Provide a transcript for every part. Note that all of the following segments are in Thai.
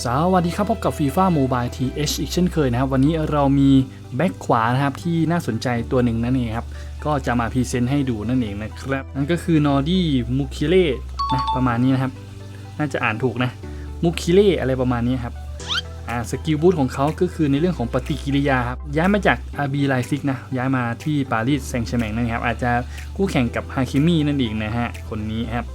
สวัสดีครับพบกับ FIFA Mobile TH อีกเช่นเคยนะครับ วันนี้เรามีแบ็คขวานะครับที่น่าสนใจตัวหนึ่งนั่นเองครับ ก็จะมาพรีเซนต์ให้ดูนั่นเองนะครับ นั่นก็คือนอร์ดี้มุคิเล่นะประมาณนี้นะครับ น่าจะอ่านถูกนะมุคิเล่อะไรประมาณนี้ครับอ่าสกิลบูทของเขาก็คือในเรื่องของปฏิกิริยาครับ ย้ายมาจากอาบีไลซิกนะ ย้ายมาที่ปารีสแซงต์แชร์แมงนั่นครับ อาจจะคู่แข่งกับฮาคิมีนั่นเองนะฮะคนนี้ครับ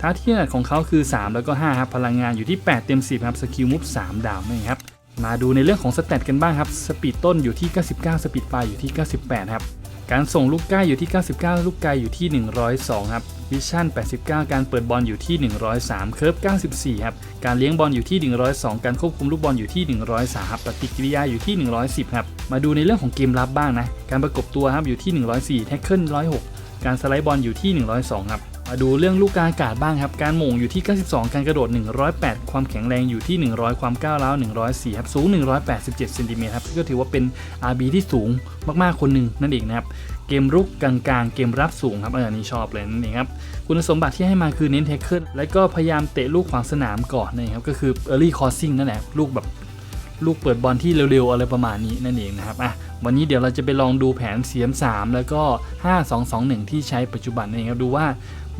ท้าที่ถนัดของเขาคือ 3 แล้วก็5ครับพลังงานอยู่ที่ 8 เต็ม 10ครับสกิลมุฟ3ดาวนั่ครับมาดูในเรื่องของสเตตกันบ้างครับสปีดต้นอยู่ที่ 99 สปีดปลายอยู่ที่ 98 ครับ การส่งลูกใกล้อยู่ที่ 99 ลูกไกลอยู่ที่ 102 ครับวิชั่น 89 การเปิดบอลอยู่ที่ 103 เคิร์ฟ 94 ครับ การเลี้ยงบอลอยู่ที่ 102 การควบคุมลูกบอลอยู่ที่ 103ครับปฏิกิริยาอยู่ที่ 110 ครับ มาดูในเรื่องของเกมรับบ้างนะ การประกบตัวครับอยู่ที่ 104 แท็กเกิล 106 การสไลด์บอลอยู่ที่ 102 ครับ มาดูเรื่องลูกกลางอากาศบ้างครับ การหม่งอยู่ที่ 92 การกระโดด 108 ความแข็งแรงอยู่ที่ 100 ความก้าวร้าว 104 ครับสูง 187เซนติเมตรครับก็ถือว่าเป็น RB ที่สูงมากๆคนหนึ่งนั่นเองนะครับเกมรุกกลางๆ เกมรับสูงครับอันนี้ชอบเลยนั่นเองครับคุณสมบัติที่ให้มาคือเน้นเทคเกิลและก็พยายามเตะลูกขวางสนามก่อนนะครับก็คือ early crossing นั่นแหละลูกแบบลูกเปิดบอลที่เร็วๆ อะไรประมาณนี้นั่นเองนะครับอะวันนี้เดี๋ยวเราจะไปลองดูแผน CM3 แล้วก็ 5221 ที่ใช้ปัจจุบันนั่นเองครับดูว่า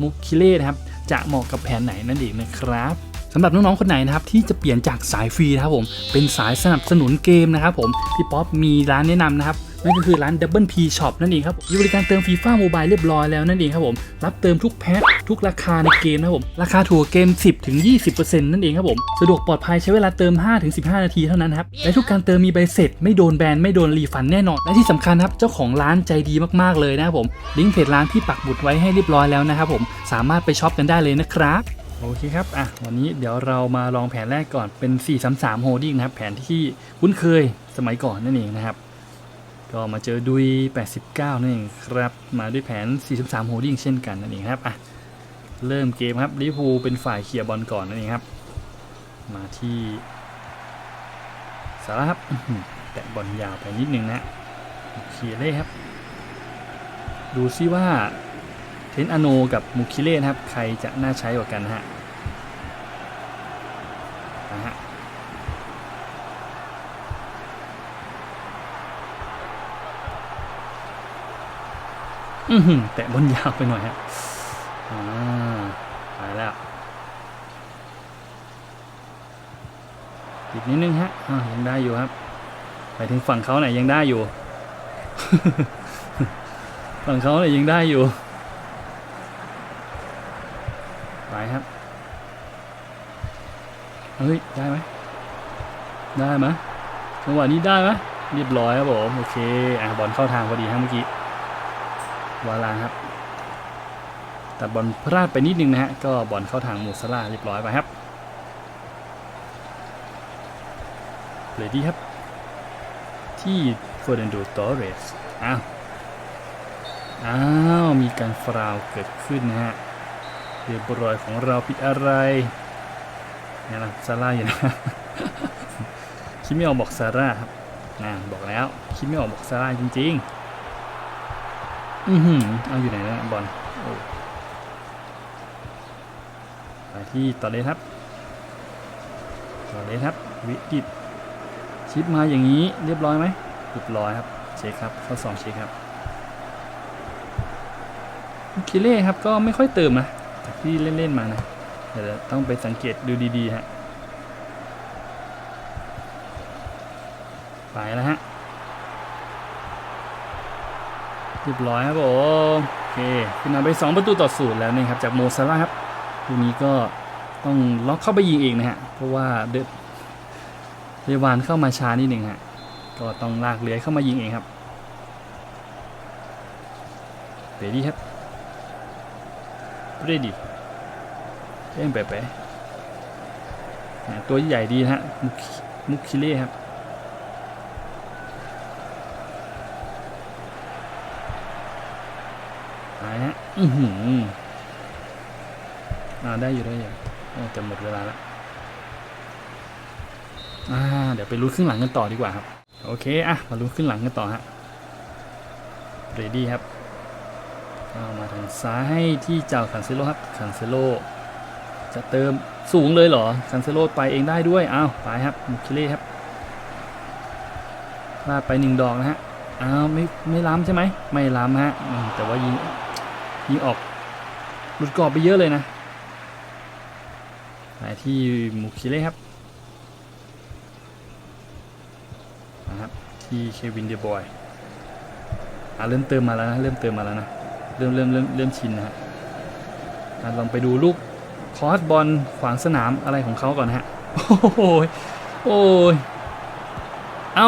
มุกคิเล่นะครับจะเหมาะกับแผนไหนนั่นเองนะครับสำหรับน้องๆคนไหนนะครับที่จะเปลี่ยนจากสายฟรีนะครับผมเป็นสายสนับสนุนเกมนะครับผมพี่ป๊อปมีร้านแนะนำนะครับ นั่นก็คือร้าน Double P Shop นั่นเองครับมีบริการเติมฟีฟ่าโมบายเรียบร้อยแล้วนั่นเองครับผมรับเติมทุกแพ็คทุกราคาในเกมนะครับผมราคาถูกกว่าเกม 10ถึง20%นั่นเองครับผมสะดวกปลอดภัยใช้เวลาเติม 5 ถึง 15 นาทีเท่านั้นครับและทุกการเติมมีใบเสร็จ ไม่โดนแบนไม่โดนรีฟันแน่นอน และที่สำคัญครับเจ้าของร้านใจดีมากๆเลยนะครับผมลิงก์เพจร้านที่ปักบุดไว้ให้เรียบร้อยแล้วนะครับผมสามารถไปช็อปกันได้เลยนะครับโอเคครับ อะ วันนี้เดี๋ยวเรามาลองแผนแรกก่อนเป็น 433 Holding นะครับ แผนที่คุ้นเคยสมัยก่อนนั่นเองนะครับ ก็มาเจอดุย 89 นั่นเองครับ มาด้วยแผน 43 Holding เช่นกันนั่นเองครับอะเริ่มเกมครับลิเวอร์พูลเป็นฝ่ายเคลียร์บอลก่อนนั่นเองครับ มาที่สาระครับแตะบอลยาวไปนิดนึงนะเคลียร์เลยครับ ดูซิว่าเทนอโนกับมูคิเล่นะครับ ใครจะน่าใช้กว่ากันฮะนะฮะ อือหือแตะบอลยาวไปหน่อยฮะอ่าไปแล้วติดนิดนึงฮะอ่ายังได้อยู่ครับ ไปถึงฝั่งเขาไหนยยังได้อยู่ ฝั่งเขาเนี่ยยังได้อยู่ ไปครับ เฮ้ย ได้ไหม ได้ไหมจังหวะนี้ได้ไหมเรียบร้อยครับผม โอเค อะบอลเข้าทางพอดีฮะเมื่อกี้ วาลาครับแต่บอลพลาดไปนิดนึงนะฮะ ก็บอลเข้าทางมูซาลาเรียบร้อยไปครับเลยดีครับ ที่เฟอร์นันโดตอเรสอ้าวอ้าว มีการฟราวเกิดขึ้นนะฮะเรียบร้อยของเราผิดอะไรนี่ยนะซาร่าอยู่นะคิดไม่ออกบอกซาร่าครับนะบอกแล้ว คิดไม่ออกบอกซาร่าจริง ๆ อือหือเอาอยู่ไหนนะบอลไปที่ต่อเลยครับ ต่อเลยครับ วิกฤตชิปมาอย่างนี้เรียบร้อยไหมเรียบร้อยครับ เช็คครับข้อสองเช็คครับคิเล่ครับก็ไม่ค่อยเติมนะจากที่เล่นๆมานะเดี๋ยวต้องไปสังเกตดูดีๆฮะไปแล้วฮะ เรียบร้อยครับผมโอเคขึ้นำไป 2 ประตูต่อศูนย์แล้วนะครับจากโมซาร่าครับลูกนี้ก็ต้องล็อกเข้าไปยิงเองนะฮะเพราะว่าเดเดวานเข้ามาช้านิดหนึ่งฮะก็ต้องลากเลื้อยเข้ามายิงเองครับเรดี้ครับเรดี้เล่นไปไปๆตัวใหญ่ดีนะฮะมุกมุกคิเล่ครับ หายฮะ อือหืออ่าได้อยู่ได้อยู่โอ้แต่หมดเวลาแล้วอ่าเดี๋ยวไปลุ้นขึ้นหลังกันต่อดีกว่าครับ โอเคอะมาลุ้นขึ้นหลังกันต่อฮะเรดี้ครับเอามาทางซ้ายที่เจ้าคันเซโลครับคันเซโลจะเติมสูงเลยเหรอคันเซโลไปเองได้ด้วยอ้าวไปครับมุคิเล่ครับพลาดไปหนึ่งดอกนะฮะอ้าวไม่ไม่ล้ำใช่ไหมไม่ล้ำฮะแต่ว่ายิง ยิงออกหลุดกรอบไปเยอะเลยนะไปที่มุคิเล่ครับนะครับ ที่เควินเดบอยอ่าเริ่มเติมมาแล้วนะ เริ่มเติมมาแล้วนะ เริ่มเริ่มเริ่มเริ่มชินนะฮะลองไปดูลูกคอสบอลขวางสนามอะไรของเขาก่อนนะฮะ โอ้ยโอ้ย เอ้า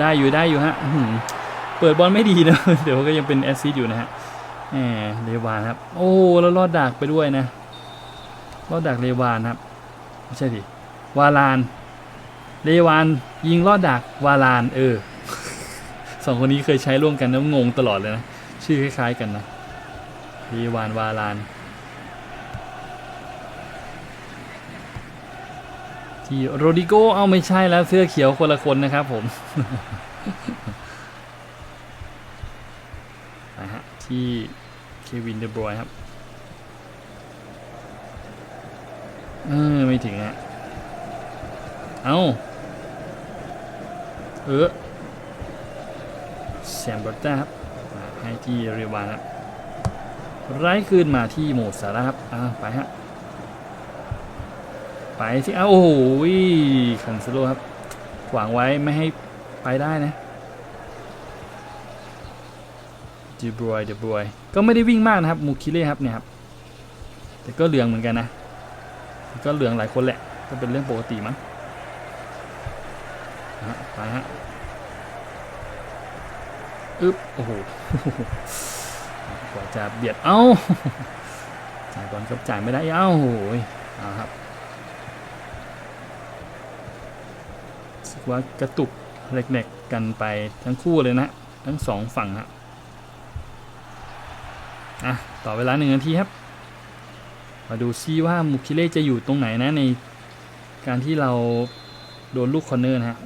ได้อยู่ได้อยู่ฮะ เปิดบอลไม่ดีนะ เดี๋ยวก็ยังเป็นแอสซิสอยู่นะฮะ เลวานครับ โอ้แล้วรอดดักไปด้วยนะ รอดดักเลวานครับ ไม่ใช่ดิวาลาน เลวานยิงรอดดักวาลาน เออสองคนนี้เคยใช้ร่วมกันแล้วงงตลอดเลยนะ ชื่อคล้ายๆกันนะเลวานวาลานที่โรดิโกเอาไม่ใช่แล้วเสื้อเขียวคนละคนนะครับผมนะฮะที่ เควินเดบรอยครับ เออ ไม่ถึงฮะเอาเออแซมเบอร์ต้าครับ ให้ที่เรวานครับไร้คืนมาที่โหมดสาระครับอ่าไปฮะ ไปที่อ้าวโอ้โหคันเซโลครับขวางไว้ไม่ให้ไปได้นะ เดบรอยเดบรอยก็ไม่ได้วิ่งมากนะครับมูคิเล่ครับเนี่ยครับแต่ก็เหลืองเหมือนกันนะก็เหลืองหลายคนแหละก็เป็นเรื่องปกติมั้งนะฮะไปฮะอึ๊บโอ้โหกว่าจะเบียดเอ้าจ่ายบอลก็จ่ายไม่ได้เอ้าโอ้ยเอาครับสึกว่ากระตุกเล็กๆกันไปทั้งคู่เลยนะ ทั้งสองฝั่งฮะ อะต่อเวลาหนึ่งนาทีครับ มาดูซิว่ามุคิเล่จะอยู่ตรงไหนนะในการที่เราโดนลูกคอร์เนอร์นะฮะ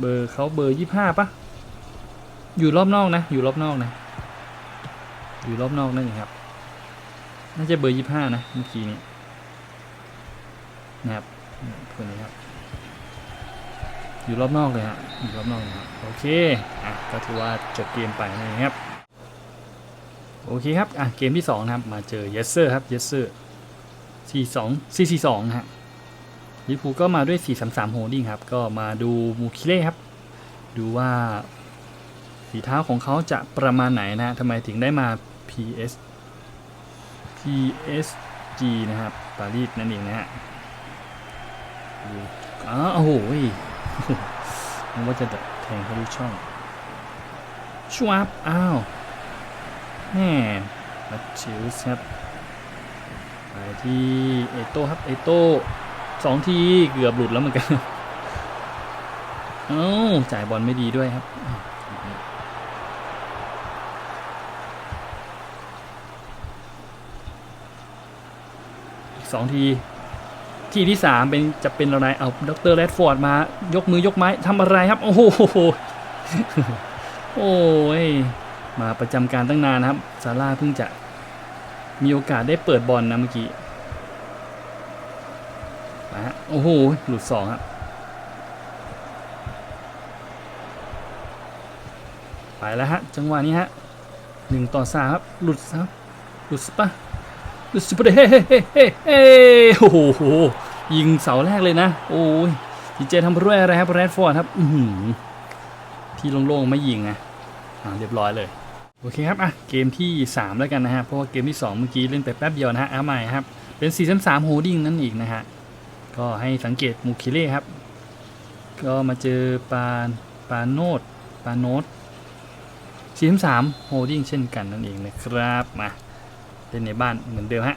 เบอร์เขาเบอร์ยี่ห้าปะอยู่รอบนอกนะ อยู่รอบนอกนะ อยู่รอบนอกนั่นเองครับ น่าจะเบอร์ยี่ห้านะเมื่อกี้นี้นะครับคนนี้ครับ อยู่รอบนอกเลยฮะ อยู่รอบนอกเลยฮะโอเค อะก็ถือว่าจบเกมไปนะครับ โอเคครับ อะ เกมที่ 2 นะครับ มาเจอ Yes Sir ครับ Yes Sir 4 2 4 4 2นะฮะลิฟูก็มาด้วย 4 3 3โฮลดิ้งครับ ก็มาดูมูคิเล่ครับ ดูว่าฝีเท้าของเขาจะประมาณไหนนะฮะทำไมถึงได้มา PS PSG นะครับ ปารีสนั่นเองนะฮะดูอ๋อโอ้โหนึกว่าจะแทงทะลุช่องชวบอ้าว แม่มาชิวส์ครับไปที่เอโต้ครับเอโต้สองทีเกือบหลุดแล้วเหมือนกันเอ้าจ่ายบอลไม่ดีด้วยครับอีกสองที ที่ที่สามเป็นจะเป็นอะไรเอาดรแรดฟอร์ดมายกมือยกไม้ทำอะไรครับ โอ้โหโอ้ย มาประจำการตั้งนานนะครับซาร่าเพิ่งจะมีโอกาสได้เปิดบอลนะเมื่อกี้มาฮะโอ้โห หลุดสองครับ ไปแล้วฮะ จังหวะนี้ฮะหนึ่งต่อสามครับ หลุดครับ หลุดสปะดูสุดเฮ้เฮ้เฮ้เฮ้เฮ้โอ้โห ยิงเสาแรกเลยนะ โอ้ยดีเจทำด้วยอะไรครับแรดฟอร์ดครับ อือหือที่โล่งๆไม่ยิงอะอ่าเรียบร้อยเลย โอเคครับ อะ เกมที่ 3 แล้วกันนะฮะ เพราะว่าเกมที่ 2 เมื่อกี้เล่นไปแป๊บเดียวนะฮะเอาใหม่ครับ เป็น4 3 3โฮดิ้งนั่นอีกนะฮะ ก็ให้สังเกตมูคิเล่ครับ ก็มาเจอปานปานโนดปานโนด4 3 3โฮดิ้งเช่นกันนั่นเองนะครับ มาเล่นในบ้านเหมือนเดิมฮะ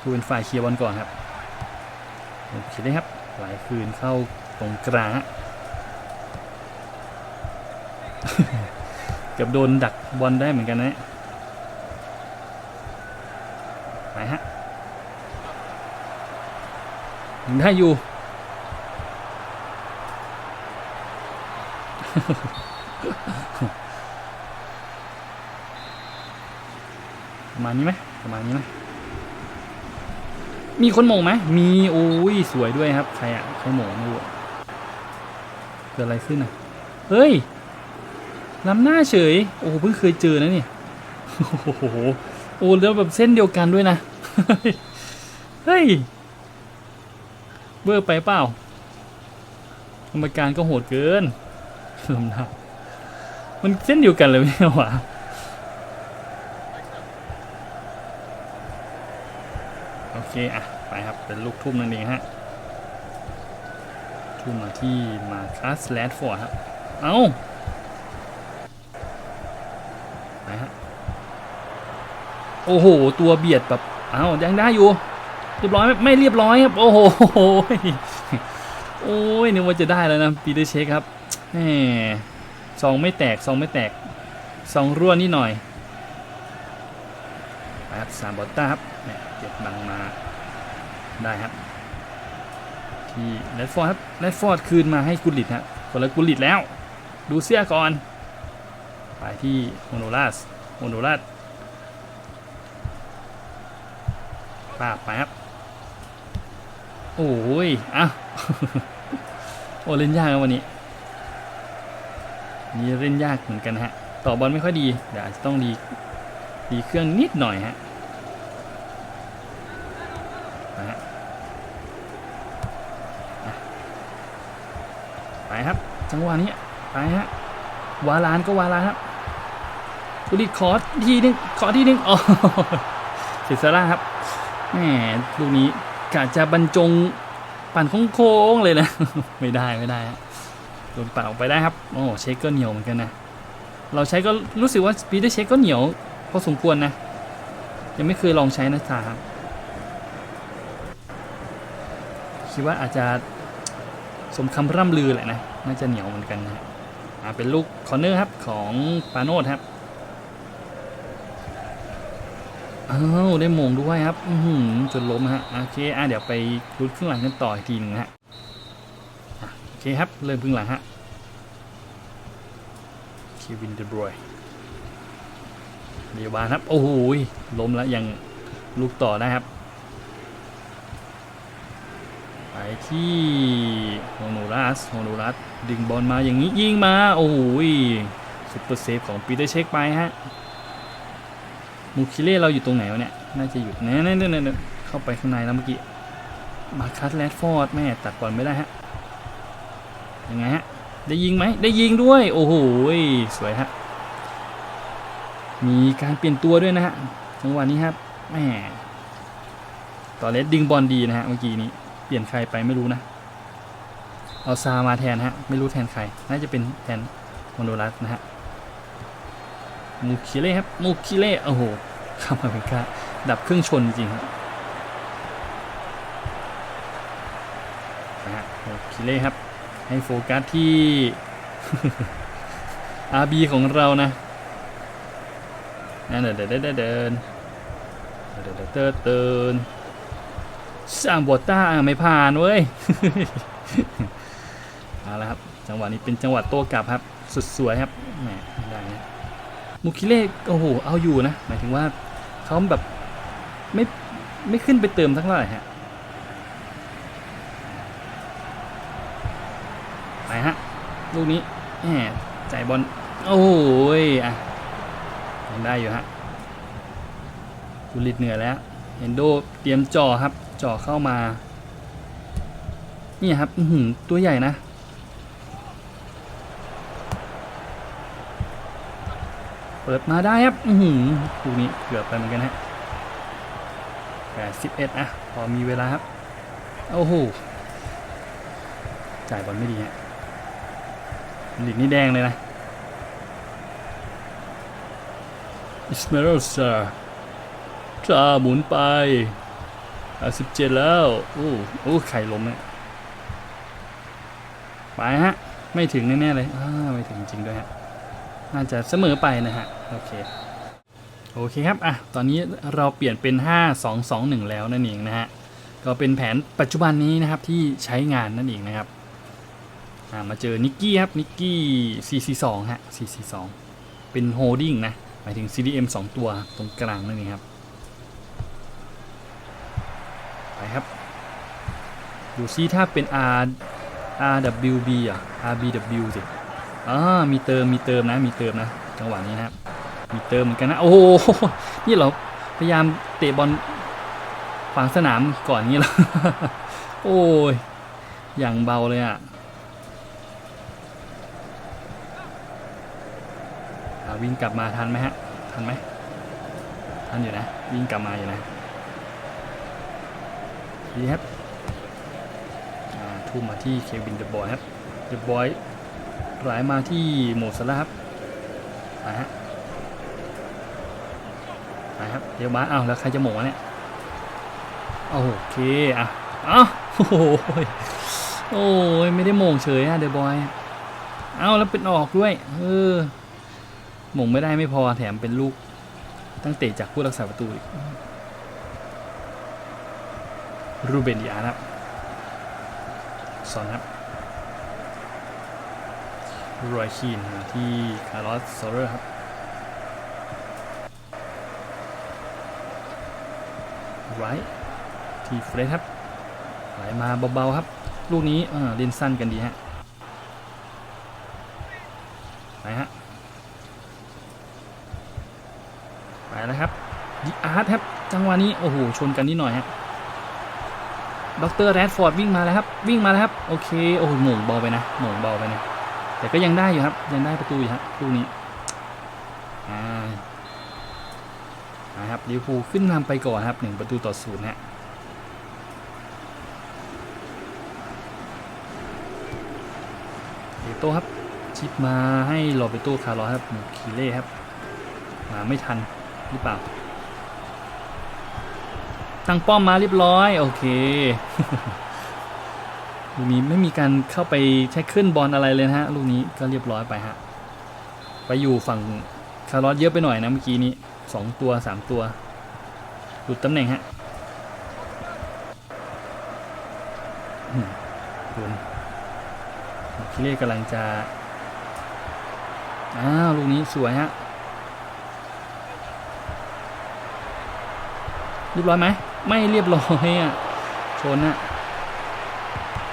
คูเป็นฝ่ายเคลียร์บอลก่อนครับโอเคได้ครับ หลายคืนเข้าตรงกลางฮะ เกือบโดนดักบอลได้เหมือนกันนะไปฮะได้อยู่ ประมาณนี้ไหมประมาณนี้ไหมมีคนโมงไหมมีโอ้ยสวยด้วยครับ ใครอะใครโมงไม่รู้เกิดอะไรขึ้นอะเฮ้ย ล้ำหน้าเฉย โอ้โหเพิ่งเคยเจอนะเนี่ยโอ้โห โอ้แล้วแบบเส้นเดียวกันด้วยนะ เฮ้ย เบอร์ไปเปล่ากรรมการก็โหดเกินลำหน้ามันเส้นเดียวกันเลยไม่หวะโอเค อะ ไปครับ เป็นลูกทุ่มนั่นเองฮะ ทุ่มมาที่มาคัสแลดฟอร์ดครับ เอ้าปฮะ โอ้โห ตัวเบียดแบบอ้าวยังได้อยู่ เรียบร้อยไม่เรียบร้อยครับ โอ้โหโอ้ยนึกว่าจะได้แล้วนะปีเตอร์เชคครับแหมซองไม่แตกซองไม่แตกซองรั่วนิดหน่อยไปครับสามบอตต้าครับเนี่ยเก็บบังมาได้ครับ ที่เลดฟอร์ดครับเลดฟอร์ดคืนมาให้กุลิตฮะคนละกุลิตแล้ว ดูเสื้อก่อน ไปที่โมโนลัสโมโนลัส ป้าบไปครับโอ้ยอะโอ้เล่นยากวันนี้ นี่เล่นยากเหมือนกันฮะ ต่อบอลไม่ค่อยดี เดี๋ยวอาจจะต้องดีดีเครื่องนิดหน่อยฮะนะฮะไปครับ จังหวะนี้ไปฮะ วาลานก็วาลานครับกุดิดขอทีนึงขอทีนึงอ๋อเสียสละครับ แหมลูกนี้กะจะบรรจงปั่นโค้งๆเลยนะ ไม่ได้ไม่ได้โดนปั่นออกไปได้ครับ โอ้เช็คก็เหนียวเหมือนกันนะ เราใช้ก็รู้สึกว่าสปีดเช็คก็เหนียวพอสมควรนะ ยังไม่เคยลองใช้นะจ๊ะครับคิดว่าอาจจะสมคำร่ำลือแหละนะ น่าจะเหนียวเหมือนกันนะเป็นลูกคอร์เนอร์ครับของปาโนดครับ อ้าวได้มงด้วยครับ อืจนล้มฮะ โอเค อะเดี๋ยวไปรุดครึ่งหลังกันต่ออีกทีหนึงฮะ โอเคครับ เริ่มครึ่งหลังฮะเควินเดบรอยเดียวบานครับ โอ้โหล้มแล้วยังลูกต่อได้ครับ ไปที่โฮโนรัสโฮโนรัสดึงบอลมาอย่างนี้ยิงมา โอ้โหซุปเปอร์เซฟของปีเตอร์เช็คไปฮะ มูคิเล่เราอยู่ตรงไหนวะเนี่ย น่าจะอยู่เนี่ยเนี่ยเนี่ยเนี่ยเข้าไปข้างในแล้วเมื่อกี้ มาคัสแรดฟอร์ดแม่ตัดบอลไม่ได้ฮะ ยังไงฮะ ได้ยิงไหม ได้ยิงด้วย โอ้โห สวยฮะ มีการเปลี่ยนตัวด้วยนะฮะ จังหวะนี้ครับ แม่ต่อเลสดึงบอลดีนะฮะ เมื่อกี้นี้ เปลี่ยนใครไปไม่รู้นะ เอาซามาแทนฮะ ไม่รู้แทนใคร น่าจะเป็นแทนมอนโดรัสนะฮะ มูคิเล่ครับมูคิเล่โอ้โหคามาเมกาดับเครื่องชนจริงครับมูคิเล่ครับ ให้โฟกัสที่อาบีของเรานะนั่นเดินเดินเดินเดินเดินเดินเนสามบอต้าไม่ผ่านเว้ยเอาละครับ จังหวะนี้เป็นจังหวะโต้กลับครับ สุดสวยครับแหมได้ มูคิเล่โอ้โหเอาอยู่นะ หมายถึงว่าเขาแบบไม่ไม่ขึ้นไปเติมทั้งเท่าไรฮะไปฮะ ลูกนี้แหมจ่ายบอลโอ้ยอะยังได้อยู่ฮะกุลิตเหนือแล้วเฮนโดเตรียมจ่อครับ จ่อเข้ามา นี่ครับหือตัวใหญ่นะ เปิดมาได้ครับ อือหือลูกนี้เกือบไปเหมือนกันฮะแปดสิบเอ็ดอะพอมีเวลาครับ โอ้โห จ่ายบอลไม่ดีฮะหลีกนี่แดงเลยนะอิสเมโรซาจ้าหมุนไปสิบเจ็ดแล้ว โอ้โอ้ไข่ล้มเนี่ยไปฮะ ไม่ถึงแน่ๆเลย อ้า ไม่ถึงจริงด้วยฮะ น่าจะเสมอไปนะฮะ โอเค โอเคครับ อะ ตอนนี้เราเปลี่ยนเป็น 5 2 2 1 แล้วนั่นเองนะฮะ ก็เป็นแผนปัจจุบันนี้นะครับที่ใช้งานนั่นเองนะครับ อ่า มาเจอนิกกี้ครับ นิกกี้ 442 ฮะ 442 เป็นโฮดดิ้งนะ หมายถึง CDM 2 ตัวตรงกลางนั่นเองครับ ไปครับ ดูซิถ้าเป็น R RWB อะ RBW สิ อ่ามีเติมมีเติมนะ มีเติมนะจังหวะนี้นะครับมีเติมเหมือนกันนะโอ้โหนี่เราพยายามเตะบอลขวางสนามก่อนนี้แล้วโอ้ยอย่างเบาเลยอะอ่าวิ่งกลับมาทันไหมฮะทันไหมทันอยู่นะวิ่งกลับมาอยู่นะดีครับทุ่มมาที่เควินเดอะบอยครับเดอะบอย ไหลมาที่โมซาลาครับไปฮะไปครับเดี๋ยวมาอ้าวแล้วใครจะหมงเนี่ยโอเคอะอ้าวโอ้โหโอ้ยไม่ได้โมงเฉยอะเดบอยเอาแล้วเป็นออกด้วยเออหมงไม่ได้ไม่พอแถมเป็นลูกตั้งเตะจากผู้รักษาประตูอีกรูเบนดิอาร์ครับสอนครับ รอยคีนที่คาร์ลอสโซเรอร์ครับไรที่เฟรดครับไหลมาเบาๆครับ ลูกนี้เออเล่นสั้นกันดีฮะไปฮะไปแล้วครับดิอาร์ตครับจังหวะนี้โอ้โหชนกันนิดหน่อยฮะด็อกเตอร์แรดฟอร์ดวิ่งมาแล้วครับ วิ่งมาแล้วครับ โอเค โอ้โหหม่งเบาไปนะหม่งเบาไปนะ แต่ก็ยังได้อยู่ครับ ยังได้ประตูอยู่ฮะลูกนี้อ่านะครับลิเวอร์พูลขึ้นนำไปก่อนครับหนึ่งประตูต่อศูนย์ฮะเอโต้ครับชิปมาให้โรเบโตคาร์ลอสครับคีเล่ครับมาไม่ทันหรือเปล่า ตั้งป้อมมาเรียบร้อย โอเค ลูกนี้ไม่มีการเข้าไปใช้ขึ้นบอลอะไรเลยนะฮะลูกนี้ก็เรียบร้อยไปฮะไปอยู่ฝั่งคาร์ลอสเยอะไปหน่อยนะเมื่อกี้นี้สองตัวสามตัวหลุดตำแหน่งฮะอืมโดนคิเล่กำลังจะอ้าวลูกนี้สวยฮะเรียบร้อยไหมไม่เรียบร้อยอะชนอะ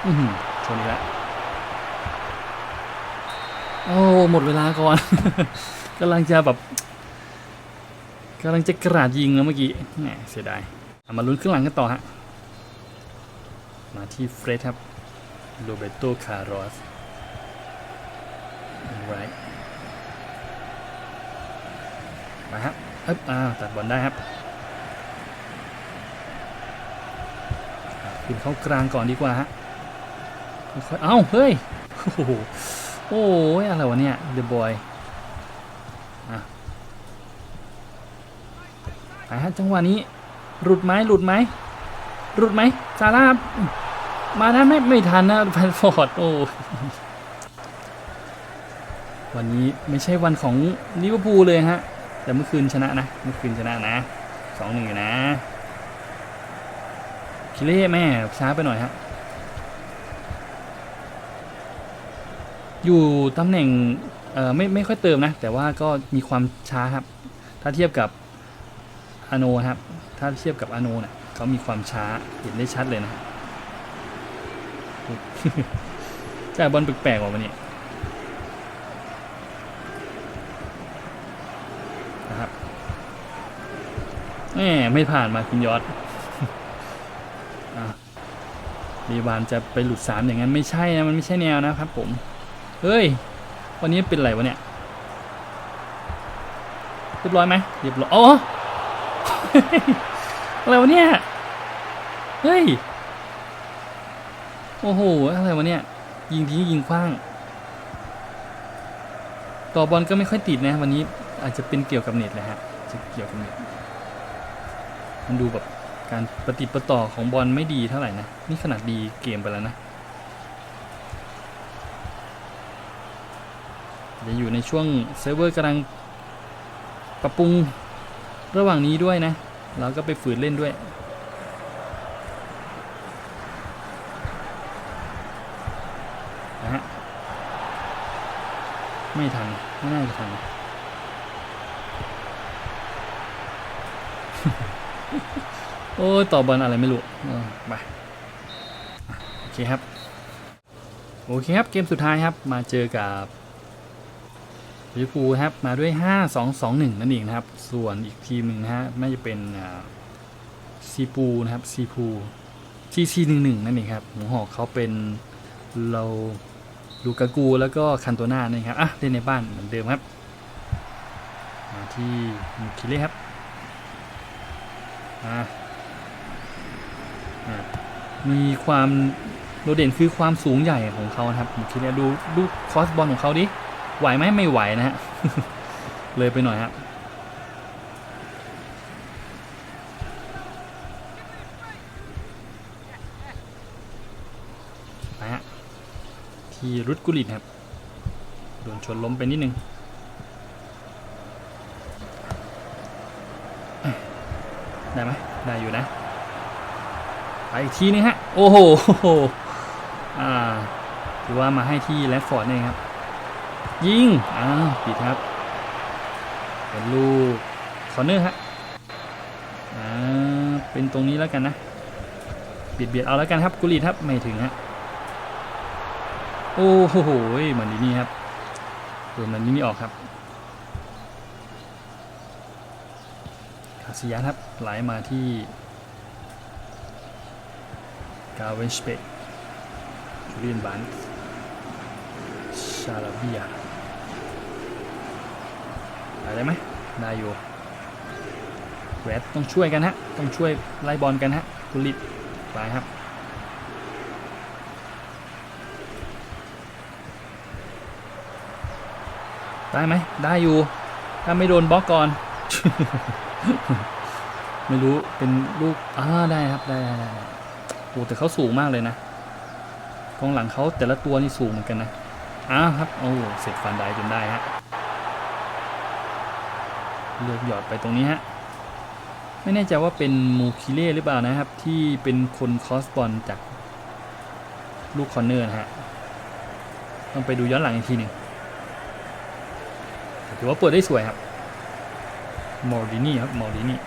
อือหือชนอีกแล้วโอ้หมดเวลาก่อน กำลังจะแบบกำลังจะกระดาษยิงแล้วเมื่อกี้แหมเสียดายมาลุ้นครึ่งหลังกันต่อฮะ มาที่เฟรดครับโรเบโตคาร์ลอสไรมาครับเอ๊บอ้าวตัดบอลได้ครับขึ้นเข้ากลางก่อนดีกว่าฮะ เอ้า เฮ้ย โอ้โหโอ้ยอะไรวะเนี่ยเดอะบอยอะไปฮะจังหวะนี้ หลุดไหมหลุดไหมหลุดไหมซาร่ามาได้ไม่ไม่ทันนะแพนฟอร์ดโอ้วันนี้ไม่ใช่วันของลิเวอร์พูลเลยฮะ แต่เมื่อคืนชนะนะ เมื่อคืนชนะนะสองหนึ่งอยู่นะคิเล่แม่ช้าไปหน่อยฮะ อยู่ตำแหน่งไม่ไม่ค่อยเติมนะ แต่ว่าก็มีความช้าครับ ถ้าเทียบกับอโนครับ ถ้าเทียบกับอโนเนี่ยเขามีความช้าเห็นได้ชัดเลยนะจ่ายบอลแปลกๆออกมาเนี่ยนะครับแหมไม่ผ่านมาคุณยอดอรีวานจะไปหลุดสามอย่างนั้นไม่ใช่นะ มันไม่ใช่แนวนะครับผม เฮ้ย วันนี้เป็นไรวะเนี่ยเรียบร้อยไหมเรียบร้อยอ๋ออะไรวะเนี่ย เฮ้ย โอ้โห อะไรวะเนี่ย ยิงทิ้งยิงคว้าง ต่อบอลก็ไม่ค่อยติดนะ วันนี้อาจจะเป็นเกี่ยวกับเน็ตแหละฮะ จะเกี่ยวกับเน็ต มันดูแบบการปฏิปต่อของบอลไม่ดีเท่าไหร่นะ นี่ขนาดดีเกมไปแล้วนะ จะอยู่ในช่วงเซิร์ฟเวอร์กำลังปรับปรุงระหว่างนี้ด้วยนะ เราก็ไปฝืนเล่นด้วย นะฮะ ไม่ทัน ไม่น่าจะทันโอ้ยต่อบอลอะไรไม่รู้ไปโอเคครับ โอเคครับ เกมสุดท้ายครับ มาเจอกับ ลิเวอร์พูลครับมาด้วย 5-2-2-1 นั่นเองนะครับ ส่วนอีกทีมหนึ่งนะฮะไม่าจะเป็นซีปูนะครับซีปูทีซีหนึ่งหนึ่งนั่นเองครับหัวหอกเขาเป็นเราลูกากูแล้วก็คันโตนานี่ครับอะเล่นในบ้านเหมือนเดิมครับ มาที่มูคิเล่ครับมีความโดดเด่นคือความสูงใหญ่ของเขาครับมูคิเล่ดูดูคอสบอลของเขาดิ ไหวไหมไม่ไหวนะฮะ เลยไปหน่อยฮะไปฮะ ที่รุดกุลิตครับ โดนชนล้มไปนิดนึงได้ไหมได้อยู่นะ ไปอีกทีนึงฮะ โอ้โห อ่า ถือว่ามาให้ที่แรดฟอร์ดนี่ครับ ยิงอ้าวผิดครับเป็นลูกคอร์เนอร์ฮะอ่าเป็นตรงนี้แล้วกันนะเบียดเบียดเอาแล้วกันครับกุลีครับไม่ถึงฮะโอ้โหเหมือนนี่ครับเปิดมันนี่ออกครับคาซิยัสครับไหลมาที่กาเวนสเปกจูเลียนบันชาลาเบีย ได้ไหมได้อยู่แรดต้องช่วยกันฮะ ต้องช่วยไล่บอลกันฮะกุลิตไปครับได้ไหมได้อยู่ ถ้าไม่โดนบล็อกก่อน ไม่รู้เป็นลูกอ่าได้ครับได้ได้ได้โอ้แต่เขาสูงมากเลยนะกองหลังเขาแต่ละตัวนี่สูงเหมือนกันนะอ้าวครับโอ้เสร็จฟันได้จนได้ฮะ เลือกหยอดไปตรงนี้ฮะไม่แน่ใจว่าเป็นมูคิเล่หรือเปล่านะครับ ที่เป็นคนคอสบอลจากลูกคอร์เนอร์นะฮะต้องไปดูย้อนหลังอีกทีหนึ่งถือว่าเปิดได้สวยครับมอร์ดินี่ครับมอร์ดินี่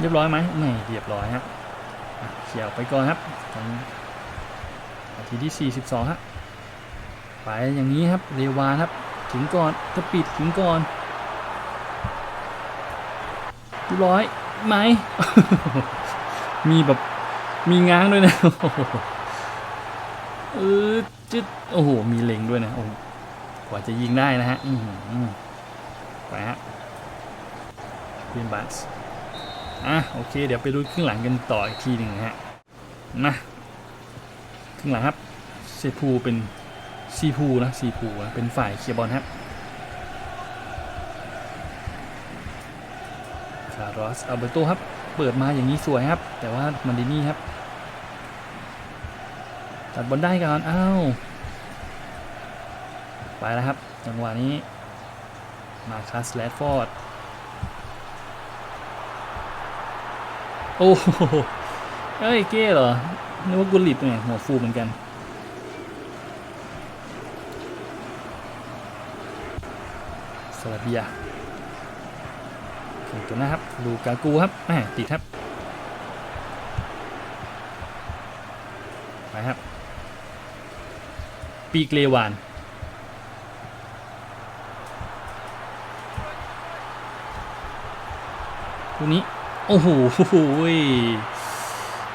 เรียบร้อยไหมไม่เรียบร้อยฮะเขี่ยไปก่อนครับ นาทีที่ 42ฮะ ไปอย่างนี้ครับเรวานครับถึงก่อนถ้าปิดถึงก่อนร้อยไหม มีแบบมีง้างด้วยนะเออจึ๊ดโอ้โห มีเล็งด้วยนะโอ้กว่าจะยิงได้นะฮะอือหือไปฮะเพียนบัสอะโอเค เดี๋ยวไปดูครึ่งหลังกันต่ออีกทีหนึ่งนะฮะครึ่งหลังครับเซพูเป็น ซีพูนะซีพูนะเป็นฝ่ายเคลียร์บอลครับคาร์ลอสอัลเบโตครับ เปิดมาอย่างนี้สวยครับ แต่ว่ามันดินี่ครับ ตัดบอลได้ก่อนอ้าวไปแล้วครับจังหวะนี้มาคัสแลดฟอร์ดโอ้โหเอ้ยเก้เหรอนึกว่ากุลิตไงหัวฟูเหมือนกัน สลาเบียตัวนะครับลูกากูครับแหมติดครับไปครับ ปีกเลวานคู่นี้ โอ้โห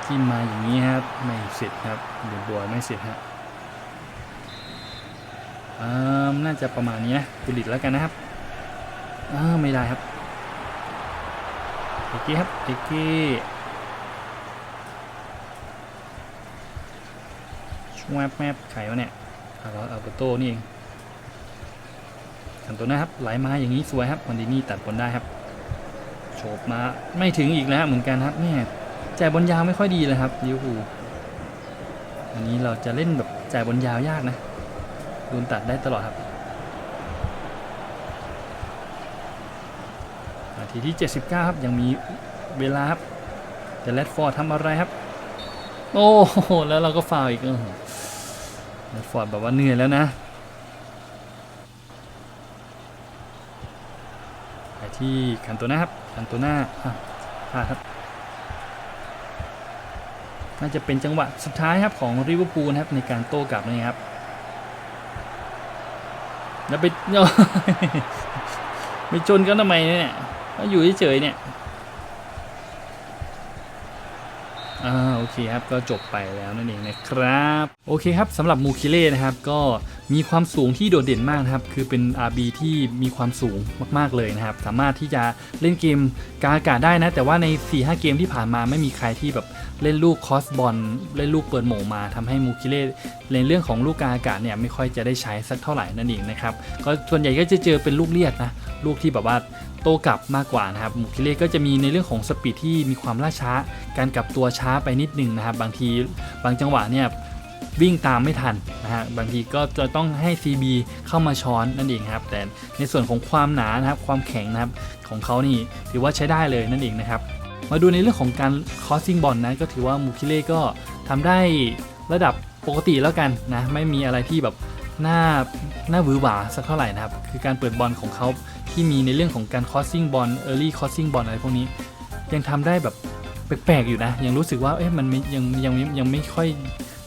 จิ้มมาอย่างนี้ครับ ไม่เสร็จครับเดือดบัวไม่เสร็จฮะอ่าน่าจะประมาณนี้นะกุลิตแล้วกันนะครับ อ่าไม่ได้ครับเอกกี้ครับเอกกี้ช่วยแมบไขวะเนี่ยคาร์ลอสอัลเบโตนี่เองขันตัวนะครับไหลมาอย่างนี้สวยครับวันดีนี่ตัดบอลได้ครับโฉบมาไม่ถึงอีกแล้วเหมือนกันครับแม่จ่ายบอลยาวไม่ค่อยดีเลยครับลิวพูอันนี้เราจะเล่นแบบจ่ายบอลยาวยากนะโดนตัดได้ตลอดครับนา ทีที่ 79 ครับยังมีเวลาครับแต่แรดฟอร์ดทำอะไรครับ โอ้โหแล้วเราก็ฟาวอีกแรดฟอร์ดแบบว่าเหนื่อยแล้วนะที่คันโตนาครับคันโตนาอะพลาดครับน่าจะเป็นจังหวะสุดท้ายครับของริเวอร์พูลนะครับในการโต้กลับนี่ครับแล้วไปไปจนกันทำไมเนี่ย อยู่เฉยๆเนี่ยอ่าโอเคครับก็จบไปแล้วนั่นเองนะครับ โอเคครับสำหรับมูคิเล่นะครับก็มีความสูงที่โดดเด่นมากนะครับ คือเป็น RB ที่มีความสูงมากๆเลยนะครับ สามารถที่จะเล่นเกมกาอากาศได้นะ แต่ว่าใน 4-5 เกมที่ผ่านมาไม่มีใครที่แบบเล่นลูกคอสบอลเล่นลูกเปิดโหม่งมาทำให้มูคิเล่ในเรื่องของลูกกาอากาศเนี่ยไม่ค่อยจะได้ใช้สักเท่าไหร่นั่นเองนะครับก็ส่วนใหญ่ก็จะเจอเป็นลูกเลียดนะลูกที่แบบว่า ต้กลับมากกว่านะครับมูคิเล่ก็จะมีในเรื่องของสปีดที่มีความล่าช้า การกลับตัวช้าไปนิดนึงนะครับ บางทีบางจังหวะเนี่ยวิ่งตามไม่ทันนะฮะบางทีก็จะต้องให้ CB เข้ามาช้อนนั่นเองครับ แต่ในส่วนของความหนานะครับความแข็งนะครับของเขานี่ถือว่าใช้ได้เลยนั่นเองนะครับ มาดูในเรื่องของการคอสซิ่งบอลนะก็ถือว่ามูคิเล่ก็ทำได้ระดับปกติแล้วกันนะไม่มีอะไรที่แบบหน้าหน้าหวือหวาสักเท่าไหร่นะครับ คือการเปิดบอลของเขา ที่มีในเรื่องของการคอสซิ่งบอลเออร์ลี่คอสซิ่งบอลอะไรพวกนี้ ยังทำได้แบบแปลกๆอยู่นะ ยังรู้สึกว่าเอ๊ะมันยังยังยังไม่ค่อย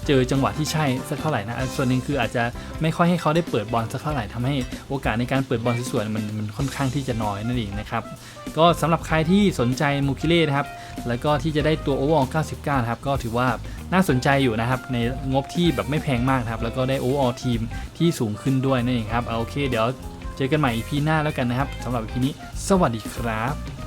เจอจังหวะที่ใช่สักเท่าไหร่นะส่วนหนึ่งคืออาจจะไม่ค่อยให้เขาได้เปิดบอลสักเท่าไหร่ทำให้โอกาสในการเปิดบอลสวยๆมันมันค่อนข้างที่จะน้อยนั่นเองนะครับก็สำหรับใครที่สนใจมูคิเล่นะครับแล้วก็ที่จะได้ตัว Overall 99นะครับก็ถือว่าน่าสนใจอยู่นะครับในงบที่แบบไม่แพงมากครับแล้วก็ได้ Overall ทีมที่สูงขึ้นด้วยนั่นเองครับเอาโอเคเดี๋ยว เจอกันใหม่ EP หน้าแล้วกันนะครับสำหรับ EP นี้ สวัสดีครับ